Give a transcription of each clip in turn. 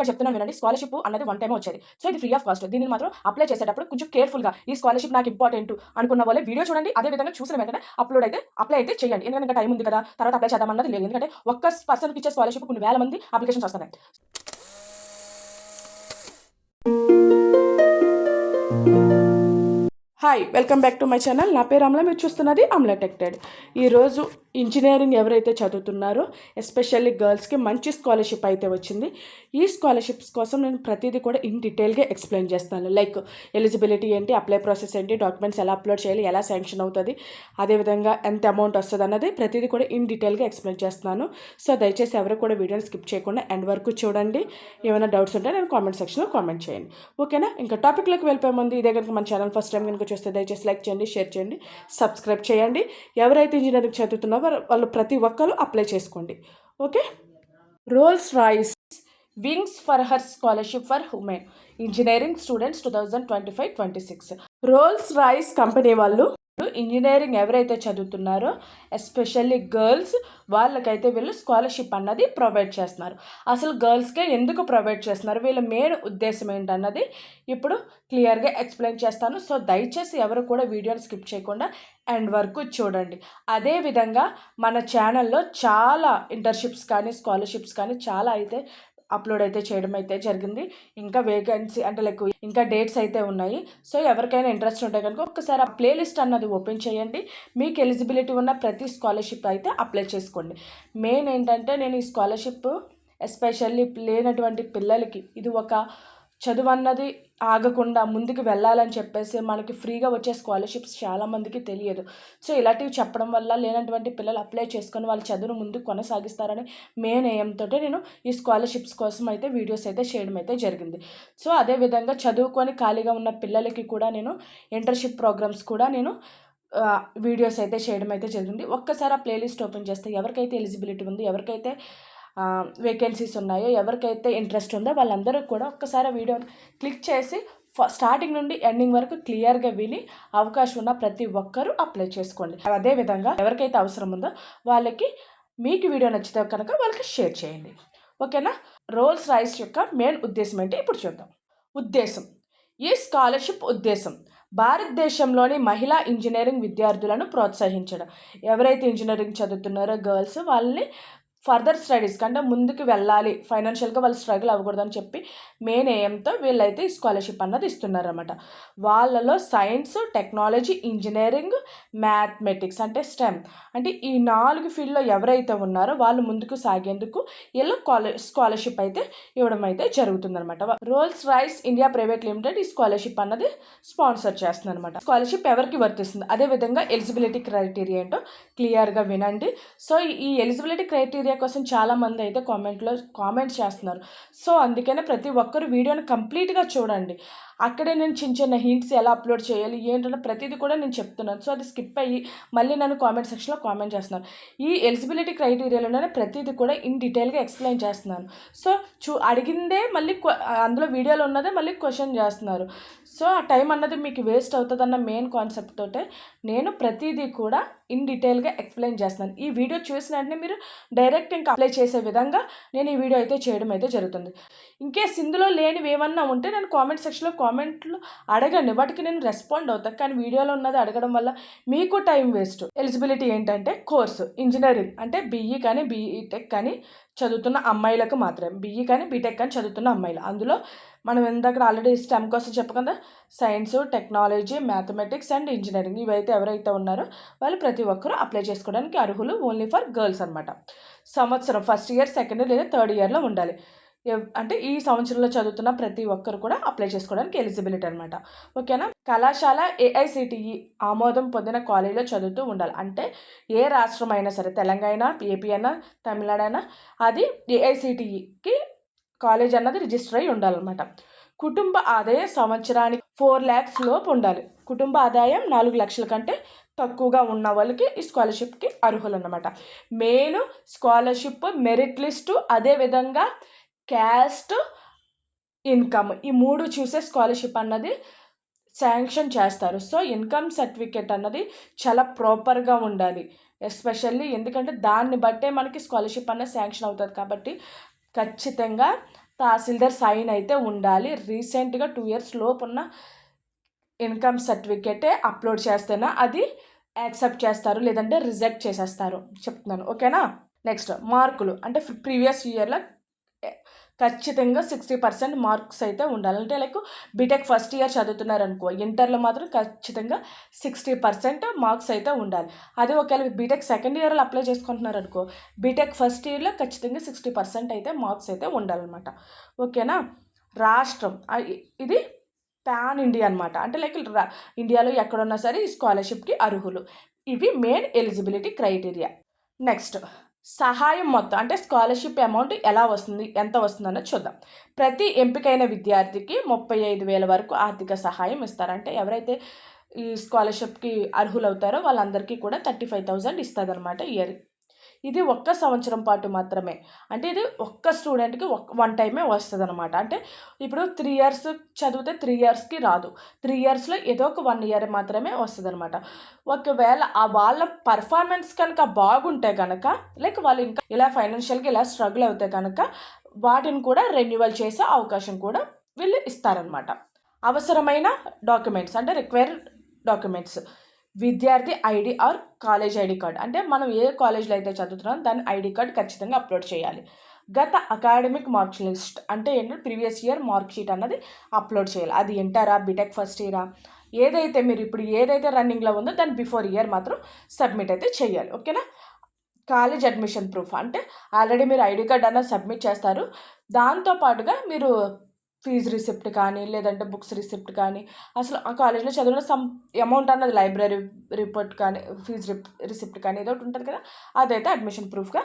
ఒక్కటి చెప్తున్నాను వినండి. స్కాలర్షిప్ అన్నది వన్ టైం వచ్చేది. సో ఇది ఫ్రీ ఆఫ్ కాస్ట్ దీనిని మాత్రం అప్లై చేసేటప్పుడు కొంచెం కేర్ఫుల్గా ఈ స్కాలర్షిప్ నాకు ఇంపార్టెంట్ అనుకున్న వాళ్ళే వీడియో చూడండి. అదే విధంగా చూసిన వెంటనే అప్లోడ్ అయితే అప్లై అయితే చేయండి. ఎందుకంటే ఇంకా టైం ఉంది కదా తర్వాత అప్లై చేద్దామన్నది లేదు. ఎందుకంటే ఒక్క పర్సన్కి ఇచ్చే స్కాలర్షిప్ కొన్ని వేల మంది అప్లికేషన్స్ వస్తున్నాయి. Hi welcome back to my channel నా పేరు అమల. మీరు చూస్తున్నది అమల టెక్టెడ్ ఈరోజు ఇంజనీరింగ్ ఎవరైతే చదువుతున్నారో ఎస్పెషల్లీ గర్ల్స్కి మంచి స్కాలర్షిప్ అయితే వచ్చింది. ఈ స్కాలర్షిప్స్ కోసం నేను ప్రతిదీ కూడా ఇన్ డీటెయిల్గా ఎక్స్ప్లెయిన్ చేస్తాను. లైక్ ఎలిజిబిలిటీ ఏంటి అప్లై ప్రాసెస్ ఏంటి డాక్యుమెంట్స్ ఎలా అప్లోడ్ చేయాలి ఎలా శాంక్షన్ అవుతుంది అదేవిధంగా ఎంత అమౌంట్ వస్తుంది అన్నది ప్రతిదీ కూడా ఇన్ డీటెయిల్గా ఎక్స్ప్లెయిన్ చేస్తున్నాను సో దయచేసి ఎవరు కూడా వీడియోని స్కిప్ చేయకుండా ఎండ్ వరకు చూడండి. ఏమైనా డౌట్స్ ఉంటే నేను కామెంట్ సెక్షన్లో కామెంట్ చేయండి. ఓకేనా ఇంకా టాపిక్లోకి వెళ్ళిపోయే ముందు ఇదే కనుక మన ఛానల్ ఫస్ట్ టైం కనుక చూస్తే దయచేసి లైక్ చేయండి షేర్ చేయండి సబ్స్క్రైబ్ చేయండి. ఎవరైతే ఇంజనీరింగ్ చదువుతున్నారో వాళ్ళు ప్రతి ఒక్కరు అప్లై చేసుకోండి. Okay Rolls Royce wings for her scholarship for women engineering students two thousand twenty five twenty six Rolls Royce company వాళ్ళు ఇంజనీరింగ్ ఎవరైతే చదువుతున్నారో ఎస్పెషల్లీ గర్ల్స్ వాళ్ళకైతే వీళ్ళు స్కాలర్షిప్ అన్నది ప్రొవైడ్ చేస్తున్నారు. అసలు గర్ల్స్కే ఎందుకు ప్రొవైడ్ చేస్తున్నారు? వీళ్ళ మెయిన్ ఉద్దేశం ఏంటన్నది ఇప్పుడు క్లియర్గా ఎక్స్ప్లెయిన్ చేస్తాను. సో దయచేసి ఎవరు కూడా వీడియోని స్కిప్ చేయకుండా ఎండ్ వరకు చూడండి. అదేవిధంగా మన ఛానల్లో చాలా ఇంటర్న్షిప్స్ కానీ స్కాలర్షిప్స్ కానీ చాలా అయితే అప్లోడ్ అయితే చేయడం అయితే జరిగింది. ఇంకా వేకెన్సీ అంటే లైక్ ఇంకా డేట్స్ అయితే ఉన్నాయి. సో ఎవరికైనా ఇంట్రెస్ట్ ఉంటే కనుక ఒక్కసారి ఆ ప్లేలిస్ట్ అన్నది ఓపెన్ చేయండి. మీకు ఎలిజిబిలిటీ ఉన్న ప్రతి స్కాలర్షిప్ అయితే అప్లై చేసుకోండి. మెయిన్ ఏంటంటే నేను ఈ స్కాలర్షిప్ ఎస్పెషల్లీ లేనటువంటి పిల్లలకి ఇది ఒక చదువు అన్నది ఆగకుండా ముందుకు వెళ్ళాలని చెప్పేసి మనకి ఫ్రీగా వచ్చే స్కాలర్షిప్స్ చాలామందికి తెలియదు. సో ఇలాంటివి చెప్పడం వల్ల లేనటువంటి పిల్లలు అప్లై చేసుకొని వాళ్ళ చదువును ముందుకు కొనసాగిస్తారని మెయిన్ ఎయిమ్తో నేను ఈ స్కాలర్షిప్స్ కోసం అయితే వీడియోస్ అయితే చేయడం అయితే జరిగింది. సో అదేవిధంగా చదువుకొని ఖాళీగా ఉన్న పిల్లలకి కూడా నేను ఇంటర్న్షిప్ ప్రోగ్రామ్స్ కూడా నేను వీడియోస్ అయితే చేయడం అయితే జరిగింది. ఒక్కసారి ఆ ప్లేలిస్ట్ ఓపెన్ చేస్తే ఎవరికైతే ఎలిజిబిలిటీ ఉంది ఎవరికైతే వేకెన్సీస్ ఉన్నాయో ఎవరికైతే ఇంట్రెస్ట్ ఉందో వాళ్ళందరూ కూడా ఒక్కసారి ఆ క్లిక్ చేసి స్టార్టింగ్ నుండి ఎండింగ్ వరకు క్లియర్గా విని అవకాశం ఉన్న ప్రతి ఒక్కరూ అప్లై చేసుకోండి. అదేవిధంగా ఎవరికైతే అవసరం ఉందో వాళ్ళకి మీకు వీడియో నచ్చితే కనుక వాళ్ళకి షేర్ చేయండి. ఓకేనా? రోల్స్ రైస్ యొక్క మెయిన్ ఉద్దేశం ఏంటి? ఇప్పుడు చూద్దాం. ఉద్దేశం. ఈ స్కాలర్షిప్ ఉద్దేశం. భారతదేశంలోని మహిళా ఇంజనీరింగ్ విద్యార్థులను ప్రోత్సహించడం. ఎవరైతే ఇంజనీరింగ్ చదువుతున్నారో గర్ల్స్ వాళ్ళని ఫర్దర్ స్టడీస్ కంటే ముందుకు వెళ్ళాలి. ఫైనాన్షియల్గా వాళ్ళు స్ట్రగుల్ అవ్వకూడదని చెప్పి మెయిన్ ఏఎంతో వీళ్ళైతే ఈ స్కాలర్షిప్ అన్నది ఇస్తున్నారన్నమాట. వాళ్ళలో సైన్స్ టెక్నాలజీ ఇంజనీరింగ్ మ్యాథమెటిక్స్ అంటే స్టెమ్. అంటే ఈ నాలుగు ఫీల్డ్లో ఎవరైతే ఉన్నారో వాళ్ళు ముందుకు సాగేందుకు వీళ్ళు కాలే స్కాలర్షిప్ అయితే ఇవ్వడం అయితే జరుగుతుందన్నమాట. Rolls Royce India private limited ఈ స్కాలర్షిప్ అన్నది స్పాన్సర్ చేస్తుంది అనమాట స్కాలర్షిప్ ఎవరికి వర్తిస్తుంది? అదేవిధంగా ఎలిజిబిలిటీ క్రైటీరియా ఏంటో క్లియర్గా వినండి. సో ఈ ఎలిజిబిలిటీ క్రైటీరియా కోసం చాలామంది అయితే కామెంట్లో కామెంట్ చేస్తున్నారు. సో అందుకనే ప్రతి ఒక్కరు వీడియోని కంప్లీట్గా చూడండి. అక్కడే నేను చిన్న చిన్న హింట్స్ ఎలా అప్లోడ్ చేయాలి ఏంటంటే ప్రతిదీ కూడా నేను చెప్తున్నాను. సో అది స్కిప్ అయ్యి మళ్ళీ నన్ను కామెంట్ సెక్షన్లో కామెంట్ చేస్తున్నాను ఈ ఎలిజిబిలిటీ క్రైటీరియాలోనే ప్రతిదీ కూడా ఇన్ డీటెయిల్గా ఎక్స్ప్లెయిన్ చేస్తున్నాను సో చూ అడిగిందే మళ్ళీ అందులో వీడియోలో ఉన్నదే మళ్ళీ క్వశ్చన్ చేస్తున్నారు. సో ఆ టైం అన్నది మీకు వేస్ట్ అవుతుందన్న మెయిన్ కాన్సెప్ట్ తోటే నేను ప్రతిదీ కూడా ఇన్ డీటెయిల్గా ఎక్స్ప్లెయిన్ చేస్తున్నాను. ఈ వీడియో చూసిన వెంటనే మీరు డైరెక్ట్ ఇంకా అప్లై చేసే విధంగా నేను ఈ వీడియో అయితే చేయడం అయితే జరుగుతుంది. ఇంకేస్ ఇందులో లేనివి ఏమన్నా ఉంటే నేను కామెంట్ సెక్షన్లో కామెంట్లు అడగండి. వాటికి నేను రెస్పాండ్ అవుతాను కానీ వీడియోలో ఉన్నది అడగడం వల్ల మీకు టైం వేస్ట్. ఎలిజిబిలిటీ ఏంటంటే కోర్సు ఇంజనీరింగ్ అంటే బీఈ కానీ బీఈటెక్ కానీ చదువుతున్న అమ్మాయిలకు మాత్రమే. బీఈ కానీ బీటెక్ కానీ చదువుతున్న అమ్మాయిలు. అందులో మనం ఇందాక ఆల్రెడీ స్టెమ్ కోసం చెప్పకుండా science technology mathematics and engineering ఇవైతే ఎవరైతే ఉన్నారో వాళ్ళు ప్రతి ఒక్కరూ అప్లై చేసుకోవడానికి అర్హులు ఓన్లీ ఫర్ గర్ల్స్ అనమాట సంవత్సరం ఫస్ట్ ఇయర్ సెకండ్ ఇయర్ లేదా థర్డ్ ఇయర్లో ఉండాలి. అంటే ఈ సంవత్సరంలో చదువుతున్న ప్రతి ఒక్కరు కూడా అప్లై చేసుకోవడానికి ఎలిజిబిలిటీ అనమాట ఓకేనా? కళాశాల ఏఐసిటిఈ ఆమోదం పొందిన కాలేజీలో చదువుతూ ఉండాలి. అంటే ఏ రాష్ట్రం అయినా సరే తెలంగాణ ఏపీ అయినా తమిళనాడు అయినా అది ఏఐసిటిఈకి కాలేజ్ అన్నది రిజిస్టర్ అయి ఉండాలన్నమాట కుటుంబ ఆదాయం సంవత్సరానికి ఫోర్ ల్యాక్స్ లోపు ఉండాలి. కుటుంబ ఆదాయం నాలుగు లక్షల కంటే తక్కువగా ఉన్న వాళ్ళకి ఈ స్కాలర్షిప్కి అర్హులు అన్నమాట మెయిన్ స్కాలర్షిప్ మెరిట్ లిస్టు అదేవిధంగా క్యాస్ట్ ఇన్కమ్. ఈ మూడు చూసే స్కాలర్షిప్ అన్నది శాంక్షన్ చేస్తారు. సో ఇన్కమ్ సర్టిఫికేట్ అన్నది చాలా ప్రాపర్గా ఉండాలి. ఎస్పెషల్లీ ఎందుకంటే దాన్ని బట్టే మనకి స్కాలర్షిప్ అన్నది శాంక్షన్ అవుతుంది కాబట్టి ఖచ్చితంగా తహసీల్దార్ సైన్ అయితే ఉండాలి. రీసెంట్గా టూ ఇయర్స్ లోపు ఉన్న ఇన్కమ్ సర్టిఫికేటే అప్లోడ్ చేస్తేనే అది యాక్సెప్ట్ చేస్తారు. లేదంటే రిజెక్ట్ చేసేస్తారు. చెప్తున్నాను. ఓకేనా? నెక్స్ట్ మార్కులు. అంటే ప్రీవియస్ ఇయర్లో ఖచ్చితంగా సిక్స్టీ పర్సెంట్ మార్క్స్ అయితే ఉండాలి అంటే లైక్ బీటెక్ ఫస్ట్ ఇయర్ చదువుతున్నారు అనుకో ఇంటర్లో మాత్రం ఖచ్చితంగా సిక్స్టీ పర్సెంట్ మార్క్స్ అయితే ఉండాలి. అదే ఒకవేళ బీటెక్ సెకండ్ ఇయర్లో అప్లై చేసుకుంటున్నారు అనుకో బీటెక్ ఫస్ట్ ఇయర్లో ఖచ్చితంగా సిక్స్టీ పర్సెంట్ అయితే మార్క్స్ అయితే ఉండాలన్నమాట. ఓకేనా? రాష్ట్రం ఇది పాన్ ఇండియా అనమాట అంటే లైక్ ఇండియాలో ఎక్కడున్నా సరే ఈ స్కాలర్షిప్కి అర్హులు. ఇవి మెయిన్ ఎలిజిబిలిటీ క్రైటీరియా. నెక్స్ట్ సహాయం మొత్తం అంటే స్కాలర్షిప్ అమౌంట్ ఎలా వస్తుంది ఎంత వస్తుందన్నది చూద్దాం. ప్రతి ఎంపికైన విద్యార్థికి ముప్పై ఐదు వేల వరకు ఆర్థిక సహాయం ఇస్తారంటే ఎవరైతే ఈ స్కాలర్షిప్కి అర్హులవుతారో వాళ్ళందరికీ కూడా థర్టీ ఫైవ్ థౌజండ్ ఇస్తుంది ఇయర్ ఇది ఒక్క సంవత్సరం పాటు మాత్రమే. అంటే ఇది ఒక్క స్టూడెంట్కి వన్ టైమే వస్తుంది అనమాట అంటే ఇప్పుడు త్రీ ఇయర్స్ చదివితే త్రీ ఇయర్స్కి రాదు. త్రీ ఇయర్స్లో ఏదో ఒక వన్ ఇయర్ మాత్రమే వస్తుంది అనమాట ఒకవేళ ఆ వాళ్ళ పర్ఫార్మెన్స్ కనుక బాగుంటే కనుక లైక్ వాళ్ళు ఇంకా ఇలా ఫైనాన్షియల్గా ఇలా స్ట్రగుల్ అవుతే కనుక వాటిని కూడా రెన్యువల్ చేసే అవకాశం కూడా వీళ్ళు ఇస్తారనమాట అవసరమైన డాక్యుమెంట్స్ అంటే రిక్వైర్డ్ డాక్యుమెంట్స్. విద్యార్థి ID or college ID card. అంటే మనం ఏ కాలేజ్లో అయితే చదువుతున్నామో దాని ఐడి కార్డ్ ఖచ్చితంగా అప్లోడ్ చేయాలి. గత అకాడమిక్ మార్క్ లిస్ట్ అంటే ఏంటంటే ప్రీవియస్ ఇయర్ మార్క్ షీట్ అన్నది అప్లోడ్ చేయాలి. అది ఇంటరా బీటెక్ ఫస్ట్ ఇయరా ఏదైతే మీరు ఇప్పుడు ఏదైతే రన్నింగ్లో ఉందో దాని బిఫోర్ ఇయర్ మాత్రం సబ్మిట్ అయితే చేయాలి. ఓకేనా? College admission proof. అంటే ఆల్రెడీ మీరు ఐడి కార్డ్ అన్న సబ్మిట్ చేస్తారు. దాంతోపాటుగా మీరు ఫీజు రిసిప్ట్ కానీ లేదంటే బుక్స్ రిసిప్ట్ కానీ అసలు ఆ కాలేజ్లో చదివిన సమ్ అమౌంట్ అన్నది లైబ్రరీ రిపోర్ట్ కానీ ఫీజు రిప్ రిసిప్ట్ కానీ ఏదో ఒకటి ఉంటుంది కదా అదైతే అడ్మిషన్ ప్రూఫ్గా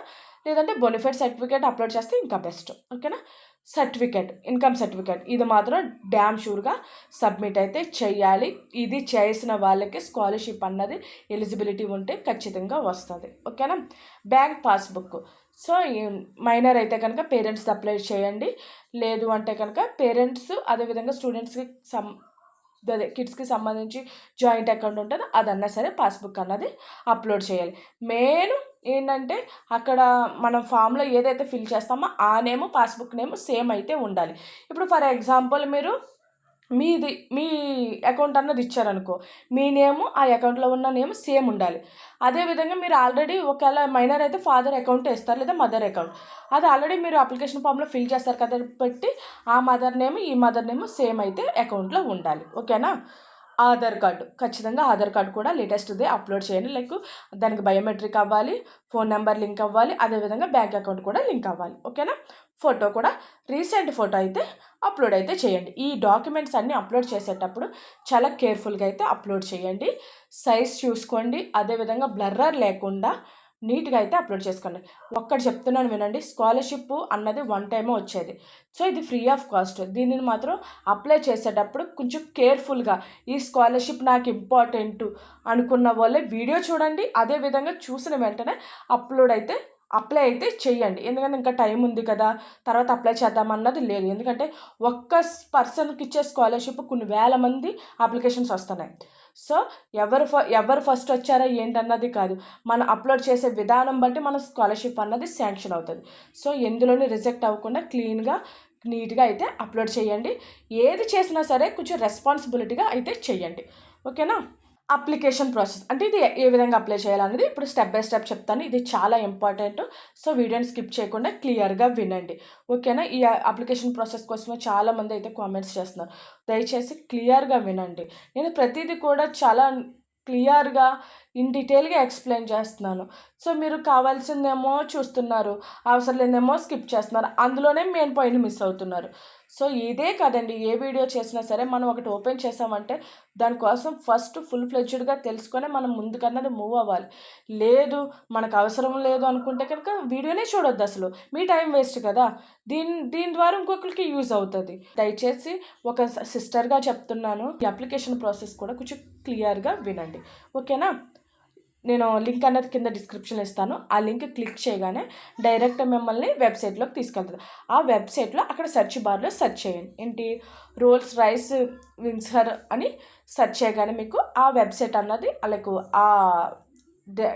లేదంటే బొనిఫైడ్ సర్టిఫికేట్ అప్లోడ్ చేస్తే ఇంకా బెస్ట్ ఓకేనా? సర్టిఫికేట్ ఇన్కమ్ సర్టిఫికేట్ ఇది మాత్రం డ్యామ్ షూర్గా సబ్మిట్ అయితే చేయాలి. ఇది చేసిన వాళ్ళకి స్కాలర్షిప్ అన్నది ఎలిజిబిలిటీ ఉంటే ఖచ్చితంగా వస్తుంది ఓకేనా? బ్యాంక్ పాస్బుక్ సో మైనర్ అయితే కనుక పేరెంట్స్ అప్లై చేయండి. లేదు అంటే కనుక పేరెంట్స్ అదేవిధంగా స్టూడెంట్స్కి సం అదే కిడ్స్కి సంబంధించి జాయింట్ అకౌంట్ ఉంటుంది అదన్నా సరే పాస్బుక్ అన్నది అప్లోడ్ చేయాలి. మెయిన్ ఏంటంటే అక్కడ మనం ఫామ్లో ఏదైతే ఫిల్ చేస్తామో ఆ నేమ్ పాస్బుక్ నేమ్ సేమ్ అయితే ఉండాలి. ఇప్పుడు ఫర్ ఎగ్జాంపుల్ మీరు మీది మీ అకౌంట్ అన్నది ఇచ్చారనుకో మీ నేము ఆ అకౌంట్లో ఉన్న నేమ్ సేమ్ ఉండాలి. అదేవిధంగా మీరు ఆల్రెడీ ఒకవేళ మైనర్ అయితే ఫాదర్ అకౌంట్ వేస్తారు లేదా మదర్ అకౌంట్. అది ఆల్రెడీ మీరు అప్లికేషన్ ఫామ్లో ఫిల్ చేస్తారు కదా పెట్టి ఆ మదర్ నేమ్ ఈ మదర్ నేమ్ సేమ్ అయితే అకౌంట్లో ఉండాలి. ఓకేనా? ఆధార్ కార్డు. ఖచ్చితంగా ఆధార్ కార్డు కూడా లేటెస్ట్దే అప్లోడ్ చేయండి. లైక్ దానికి బయోమెట్రిక్ అవ్వాలి ఫోన్ నెంబర్ లింక్ అవ్వాలి అదేవిధంగా బ్యాంక్ అకౌంట్ కూడా లింక్ అవ్వాలి. ఓకేనా? ఫోటో కూడా రీసెంట్ ఫోటో అయితే అప్లోడ్ అయితే చేయండి. ఈ డాక్యుమెంట్స్ అన్నీ అప్లోడ్ చేసేటప్పుడు చాలా కేర్ఫుల్గా అయితే అప్లోడ్ చేయండి. సైజ్ చూసుకోండి. అదేవిధంగా బ్లర్రర్ లేకుండా నీట్గా అయితే అప్లోడ్ చేసుకోండి. ఒక్కటి చెప్తున్నాను వినండి. స్కాలర్షిప్ అన్నది వన్ టైమే వచ్చేది. సో ఇది ఫ్రీ ఆఫ్ కాస్ట్. దీనిని మాత్రం అప్లై చేసేటప్పుడు కొంచెం కేర్ఫుల్గా ఈ స్కాలర్షిప్ నాకు ఇంపార్టెంట్ అనుకున్న వాళ్ళే వీడియో చూడండి. అదేవిధంగా చూసిన వెంటనే అప్లోడ్ అయితే అప్లై అయితే చేయండి. ఎందుకంటే ఇంకా టైం ఉంది కదా తర్వాత అప్లై చేద్దామన్నది లేదు. ఎందుకంటే ఒక్క పర్సన్కి ఇచ్చే స్కాలర్షిప్ కొన్ని వేల మంది అప్లికేషన్స్ వస్తున్నాయి. సో ఎవరు ఫ ఎవరు ఫస్ట్ వచ్చారా ఏంటన్నది కాదు. మనం అప్లోడ్ చేసే విధానం బట్టి మన స్కాలర్షిప్ అన్నది శాంక్షన్ అవుతుంది. సో ఎందులోనూ రిజెక్ట్ అవ్వకుండా క్లీన్గా నీట్గా అయితే అప్లోడ్ చేయండి. ఏది చేసినా సరే కొంచెం రెస్పాన్సిబిలిటీగా అయితే చేయండి. ఓకేనా? Application process. అంటే ఇది ఏ విధంగా అప్లై చేయాలనేది ఇప్పుడు స్టెప్ బై స్టెప్ చెప్తాను. ఇది చాలా ఇంపార్టెంట్. సో వీడియోని స్కిప్ చేయకుండా క్లియర్గా వినండి. ఓకేనా? ఈ అప్లికేషన్ ప్రాసెస్ కోసమే చాలామంది అయితే కామెంట్స్ చేస్తున్నారు. దయచేసి క్లియర్గా వినండి. నేను ప్రతిదీ కూడా చాలా క్లియర్గా ఇన్ డీటెయిల్గా ఎక్స్ప్లెయిన్ చేస్తున్నాను. సో మీరు కావాల్సిందేమో చూస్తున్నారు. అవసరం లేదేమో స్కిప్ చేస్తున్నారు. అందులోనే మెయిన్ పాయింట్ మిస్ అవుతున్నారు. సో ఇదే కదండి ఏ వీడియో చేసినా సరే మనం ఒకటి ఓపెన్ చేసామంటే దానికోసం ఫస్ట్ ఫుల్ ఫ్లెడ్జ్డ్గా తెలుసుకొని మనం ముందుకన్నది మూవ్ అవ్వాలి. లేదు మనకు అవసరం లేదు అనుకుంటే కనుక వీడియోనే చూడొద్దు అసలు. మీ టైం వేస్ట్ కదా. దీని దీని ద్వారా ఇంకొకరికి యూజ్ అవుతుంది. దయచేసి ఒక సిస్టర్గా చెప్తున్నాను ఈ అప్లికేషన్ ప్రాసెస్ కూడా కొంచెం క్లియర్గా వినండి. ఓకేనా? నేను లింక్ అన్నది కింద డిస్క్రిప్షన్ ఇస్తాను. ఆ లింక్ క్లిక్ చేయగానే డైరెక్ట్ మిమ్మల్ని వెబ్సైట్లోకి తీసుకెళ్తుంది ఆ వెబ్సైట్లో అక్కడ సెర్చ్ బార్లో సెర్చ్ చేయండి. ఏంటి? రోల్స్ రైస్ విన్సర్ అని సెర్చ్ చేయగానే మీకు ఆ వెబ్సైట్ అన్నది అలాగే ఆ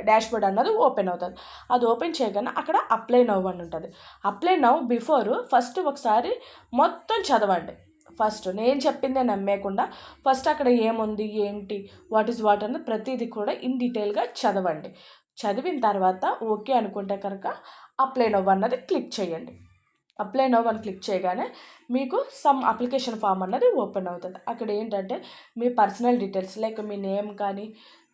డాష్ బోర్డ్ అన్నది ఓపెన్ అవుతుంది. అది ఓపెన్ చేయగానే అక్కడ అప్లై నవ్ అని ఉంటుంది. అప్లై నవ్ బిఫోర్ ఫస్ట్ ఒకసారి మొత్తం చదవండి. ఫస్ట్ నేను చెప్పిందే నమ్మేకుండా ఫస్ట్ అక్కడ ఏముంది ఏంటి వాట్ ఈస్ వాట్ అన్నది ప్రతిదీ కూడా ఇన్ డీటెయిల్గా చదవండి. చదివిన తర్వాత ఓకే అనుకుంటే కనుక అప్లై నవ్ అన్నది క్లిక్ చేయండి. అప్లై నవ్ అని క్లిక్ చేయగానే మీకు సమ్ అప్లికేషన్ ఫామ్ అన్నది ఓపెన్ అవుతుంది. అక్కడ ఏంటంటే మీ పర్సనల్ డీటెయిల్స్ లైక్ మీ నేమ్ కానీ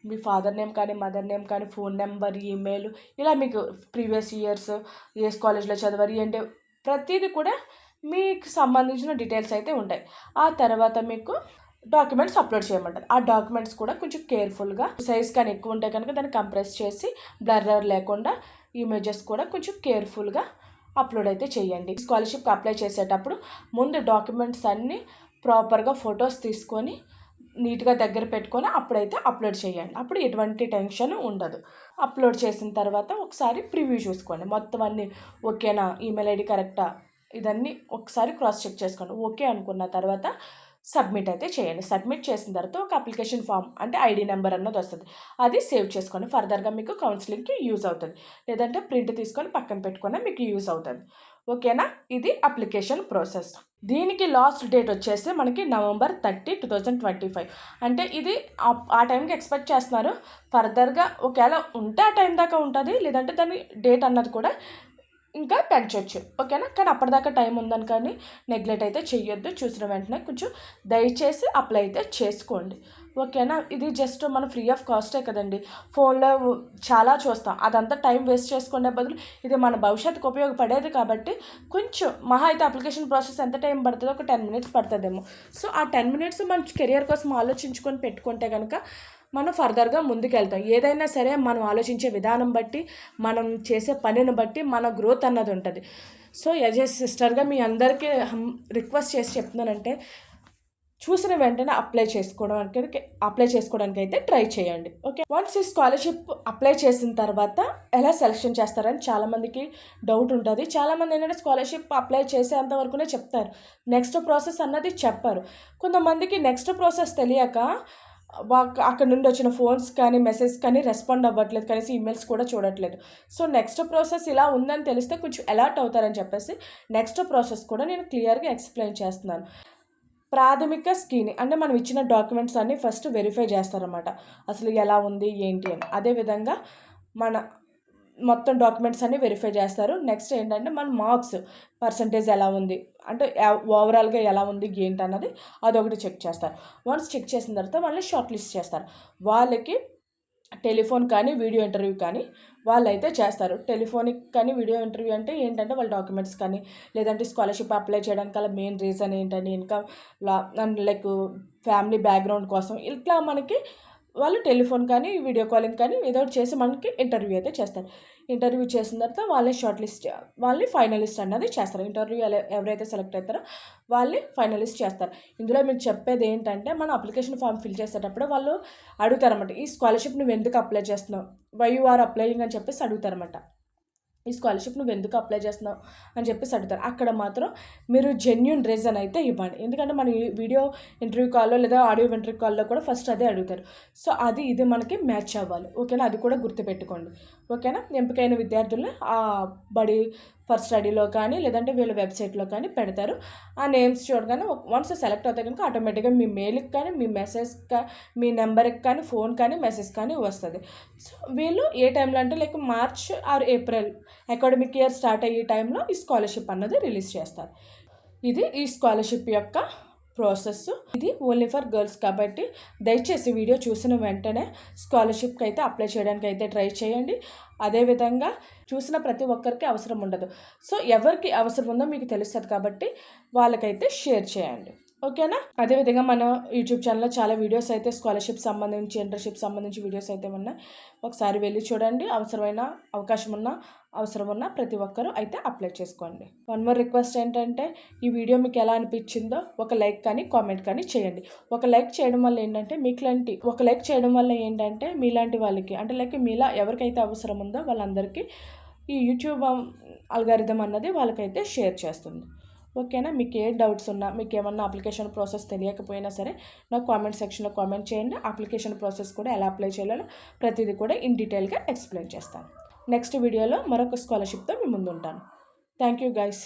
మీ ఫాదర్ నేమ్ కానీ మదర్ నేమ్ కానీ ఫోన్ నెంబర్ ఈమెయిల్ ఇలా మీకు ప్రీవియస్ ఇయర్స్ ఏ కాలేజ్లో చదివారు ఏంటి ప్రతిదీ కూడా మీకు సంబంధించిన డీటెయిల్స్ అయితే ఉంటాయి. ఆ తర్వాత మీకు డాక్యుమెంట్స్ అప్లోడ్ చేయమంటారు. ఆ డాక్యుమెంట్స్ కూడా కొంచెం కేర్ఫుల్గా సైజ్ కానీ ఎక్కువ ఉంటే కనుక దాన్ని కంప్రెస్ చేసి బ్లర్రర్ లేకుండా ఇమేజెస్ కూడా కొంచెం కేర్ఫుల్గా అప్లోడ్ అయితే చేయండి. స్కాలర్షిప్కి అప్లై చేసేటప్పుడు ముందు డాక్యుమెంట్స్ అన్నీ ప్రాపర్గా ఫొటోస్ తీసుకొని నీట్గా దగ్గర పెట్టుకొని అప్పుడైతే అప్లోడ్ చేయండి. అప్పుడు ఎటువంటి టెన్షన్ ఉండదు. అప్లోడ్ చేసిన తర్వాత ఒకసారి ప్రివ్యూ చూసుకోండి. మొత్తం అన్నీ ఓకేనా? ఈమెయిల్ ఐడి కరెక్టా ఇదన్నీ ఒకసారి క్రాస్ చెక్ చేసుకోండి. ఓకే అనుకున్న తర్వాత సబ్మిట్ అయితే చేయండి. సబ్మిట్ చేసిన తర్వాత ఒక అప్లికేషన్ ఫామ్ అంటే ఐడి నెంబర్ అన్నది వస్తుంది. అది సేవ్ చేసుకోండి. ఫర్దర్గా మీకు కౌన్సిలింగ్కి యూజ్ అవుతుంది. లేదంటే ప్రింట్ తీసుకొని పక్కన పెట్టుకున్నా మీకు యూజ్ అవుతుంది. ఓకేనా? ఇది అప్లికేషన్ ప్రాసెస్. దీనికి లాస్ట్ డేట్ వచ్చేసి మనకి November thirty two thousand twenty five. అంటే ఇది ఆ టైంకి ఎక్స్పెక్ట్ చేస్తున్నారు. ఫర్దర్గా ఒకవేళ ఉంటే ఆ టైం దాకా ఉంటుంది. లేదంటే దాని డేట్ అన్నది కూడా ఇంకా పెంచవచ్చు ఓకేనా? కానీ అప్పటిదాకా టైం ఉందని కానీ నెగ్లెక్ట్ అయితే చెయ్యొద్దు. చూసిన వెంటనే కొంచెం దయచేసి అప్లై అయితే చేసుకోండి. ఓకేనా? ఇది జస్ట్ మన ఫ్రీ ఆఫ్ కాస్టే కదండి. ఫోన్లో చాలా చూస్తాం. అదంతా టైం వేస్ట్ చేసుకునే బదులు ఇది మన భవిష్యత్తుకు ఉపయోగపడేది కాబట్టి కొంచెం మహా అయితే అప్లికేషన్ ప్రాసెస్ ఎంత టైం పడుతుందో ఒక టెన్ మినిట్స్ పడుతుందేమో. సో ఆ టెన్ మినిట్స్ మన కెరియర్ కోసం ఆలోచించుకొని పెట్టుకుంటే కనుక మనం ఫర్దర్గా ముందుకెళ్తాం. ఏదైనా సరే మనం ఆలోచించే విధానం బట్టి మనం చేసే పనిని బట్టి మన గ్రోత్ అన్నది ఉంటుంది. సో యాజ్ ఏ సిస్టర్గా మీ అందరికీ రిక్వెస్ట్ చేసి చెప్తున్నానంటే చూసిన వెంటనే అప్లై చేసుకోవడానికి అప్లై చేసుకోవడానికి అయితే ట్రై చేయండి. ఓకే? వన్స్ ఈ స్కాలర్షిప్ అప్లై చేసిన తర్వాత ఎలా సెలెక్షన్ చేస్తారని చాలామందికి డౌట్ ఉంటుంది. చాలామంది ఏంటంటే స్కాలర్షిప్ అప్లై చేసేంత వరకునే చెప్తారు. నెక్స్ట్ ప్రాసెస్ అన్నది చెప్పారు. కొంతమందికి నెక్స్ట్ ప్రాసెస్ తెలియక అక్కడ నుండి వచ్చిన ఫోన్స్ కానీ మెసేజ్ కానీ రెస్పాండ్ అవ్వట్లేదు. కనీసం ఈమెయిల్స్ కూడా చూడట్లేదు. సో నెక్స్ట్ ప్రాసెస్ ఇలా ఉందని తెలిస్తే కొంచెం అలర్ట్ అవుతారని చెప్పేసి నెక్స్ట్ ప్రాసెస్ కూడా నేను క్లియర్గా ఎక్స్ప్లెయిన్ చేస్తున్నాను. ప్రాథమిక స్కీనింగ్ అంటే మనం ఇచ్చిన డాక్యుమెంట్స్ అన్నీ ఫస్ట్ వెరిఫై చేస్తారన్నమాట. అసలు ఎలా ఉంది ఏంటి అని. అదేవిధంగా మన మొత్తం డాక్యుమెంట్స్ అన్నీ వెరిఫై చేస్తారు. నెక్స్ట్ ఏంటంటే మన మార్క్స్ పర్సంటేజ్ ఎలా ఉంది? అంటే ఓవరాల్గా ఎలా ఉంది ఏంటి అన్నది అదొకటి చెక్ చేస్తారు. వన్స్ చెక్ చేసిన తర్వాత వాళ్ళని షార్ట్ లిస్ట్ చేస్తారు. వాళ్ళకి టెలిఫోన్ కానీ వీడియో ఇంటర్వ్యూ కానీ వాళ్ళు అయితే చేస్తారు. టెలిఫోనిక్ కానీ వీడియో ఇంటర్వ్యూ అంటే ఏంటంటే వాళ్ళ డాక్యుమెంట్స్ కానీ లేదంటే స్కాలర్షిప్ అప్లై చేయడానికి అలా మెయిన్ రీజన్ ఏంటంటే ఇన్కమ్ లా లైక్ ఫ్యామిలీ బ్యాక్గ్రౌండ్ కోసం ఇట్లా మనకి వాళ్ళు టెలిఫోన్ కానీ వీడియో కాలింగ్ కానీ ఏదో చేసి మనకి ఇంటర్వ్యూ అయితే చేస్తారు. ఇంటర్వ్యూ చేసిన తర్వాత వాళ్ళని షార్ట్ లిస్ట్ వాళ్ళని ఫైనలిస్ట్ అన్నది చేస్తారు. ఇంటర్వ్యూ ఎవరైతే సెలెక్ట్ అవుతారో వాళ్ళని ఫైనలిస్ట్ చేస్తారు. ఇందులో మీరు చెప్పేది ఏంటంటే మన అప్లికేషన్ ఫామ్ ఫిల్ చేసేటప్పుడు వాళ్ళు అడుగుతారన్నమాట ఈ స్కాలర్షిప్ నువ్వు ఎందుకు అప్లై చేస్తున్నావు? వై యు ఆర్ అప్లయింగ్ అని చెప్పేసి అడుగుతారన్నమాట. ఈ స్కాలర్షిప్ నువ్వు ఎందుకు అప్లై చేస్తున్నావు అని చెప్పేసి అడుగుతారు. అక్కడ మాత్రం మీరు జెన్యున్ రీజన్ అయితే ఇవ్వండి. ఎందుకంటే మన వీడియో ఇంటర్వ్యూ కాల్లో లేదా ఆడియో ఇంటర్వ్యూ కాల్లో కూడా ఫస్ట్ అదే అడుగుతారు. సో అది ఇది మనకి మ్యాచ్ అవ్వాలి. ఓకేనా? అది కూడా గుర్తుపెట్టుకోండి. ఓకేనా? ఎంపికైన విద్యార్థులను ఆ బడి ఫర్ స్టడీలో కానీ లేదంటే వీళ్ళ వెబ్సైట్లో కానీ పెడతారు. ఆ నేమ్స్ చూడగానే వన్స్ సెలెక్ట్ అవుతాయి కనుక ఆటోమేటిక్గా మీ మెయిల్కి కానీ మీ మెసేజ్ మీ నెంబర్కి కానీ ఫోన్ కానీ మెసేజ్ కానీ వస్తుంది. సో వీళ్ళు ఏ టైంలో అంటే like March or April academic year start అయ్యే టైంలో ఈ స్కాలర్షిప్ అన్నది రిలీజ్ చేస్తారు. ఇది ఈ స్కాలర్షిప్ యొక్క ప్రాసెస్ ఇది ఓన్లీ ఫర్ గర్ల్స్ కాబట్టి దయచేసి వీడియో చూసిన వెంటనే స్కాలర్షిప్కి అయితే అప్లై చేయడానికి అయితే ట్రై చేయండి. అదేవిధంగా చూసిన ప్రతి ఒక్కరికి అవసరం ఉండదు. సో ఎవరికి అవసరం ఉందో మీకు తెలుస్తుంది కాబట్టి వాళ్ళకైతే షేర్ చేయండి. ఓకేనా? అదేవిధంగా మన యూట్యూబ్ ఛానల్లో చాలా వీడియోస్ అయితే స్కాలర్షిప్ సంబంధించి ఇంటర్షిప్ సంబంధించి వీడియోస్ అయితే ఉన్నాయి. ఒకసారి వెళ్ళి చూడండి. అవసరమైన అవకాశం ఉన్న అవసరం ఉన్న ప్రతి ఒక్కరూ అయితే అప్లై చేసుకోండి. వన్ మోర్ రిక్వెస్ట్ ఏంటంటే ఈ వీడియో మీకు ఎలా అనిపించిందో ఒక లైక్ కానీ కామెంట్ కానీ చేయండి. ఒక లైక్ చేయడం వల్ల ఏంటంటే మీకులాంటి ఒక లైక్ చేయడం వల్ల ఏంటంటే మీలాంటి వాళ్ళకి అంటే లైక్ మీలా ఎవరికైతే అవసరం ఉందో వాళ్ళందరికీ ఈ యూట్యూబ్ అల్గారిథం అన్నది వాళ్ళకైతే షేర్ చేస్తుంది. ఓకేనా? మీకు ఏ డౌట్స్ ఉన్నా మీకు ఏమన్నా అప్లికేషన్ ప్రాసెస్ తెలియకపోయినా సరే నాకు కామెంట్ సెక్షన్లో కామెంట్ చేయండి. అప్లికేషన్ ప్రాసెస్ కూడా ఎలా అప్లై చేయాలో ప్రతిదీ కూడా ఇన్ డీటెయిల్గా ఎక్స్ప్లెయిన్ చేస్తాను. నెక్స్ట్ వీడియోలో మరొక స్కాలర్షిప్తో మీ ముందుంటాను. Thank you guys.